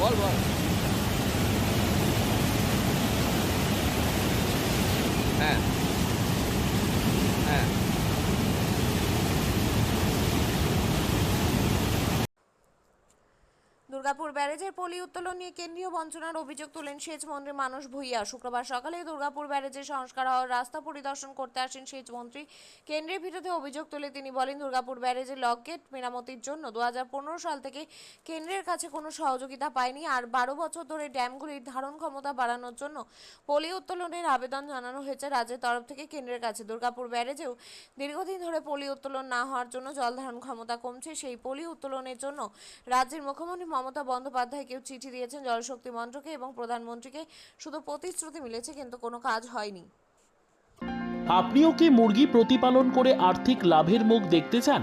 Var var. He. Durgapur ব্যারেজের পলি উত্তোলন নিয়ে কেন্দ্রীয় বঞ্চনার অভিযোগ তুলেন সেচ মন্ত্রী মানুষ ভূঁইয়া। শুক্রবার সকালে দুর্গাপুর ব্যারেজের সংস্কার হওয়ার রাস্তা পরিদর্শন করতে আসেন সেচ মন্ত্রী কেন্দ্রের বিরুদ্ধে অভিযোগ তুলে তিনি বলেন, দুর্গাপুর ব্যারেজের লক গেট মেরামতির জন্য দু হাজার পনেরো সাল থেকে কেন্দ্রের কাছে কোনো সহযোগিতা পায়নি আর বারো বছর ধরে ড্যামগুলির ধারণ ক্ষমতা বাড়ানোর জন্য পলি উত্তোলনের আবেদন জানানো হয়েছে রাজ্যের তরফ থেকে কেন্দ্রের কাছে। দুর্গাপুর ব্যারেজেও দীর্ঘদিন ধরে পলি উত্তোলন না হওয়ার জন্য জল ধারণ ক্ষমতা কমছে। সেই পলি উত্তোলনের জন্য রাজ্যের মুখ্যমন্ত্রী মমতা বন্দ্যোপাধ্যায়কেও চিঠি দিয়েছেন জলশক্তি মন্ত্রকে এবং প্রধানমন্ত্রীকে। শুধু প্রতিশ্রুতি মিলেছে, কিন্তু কোনো কাজ হয়নি। আপনিও কি মুরগি প্রতিপালন করে আর্থিক লাভের মুখ দেখতে চান?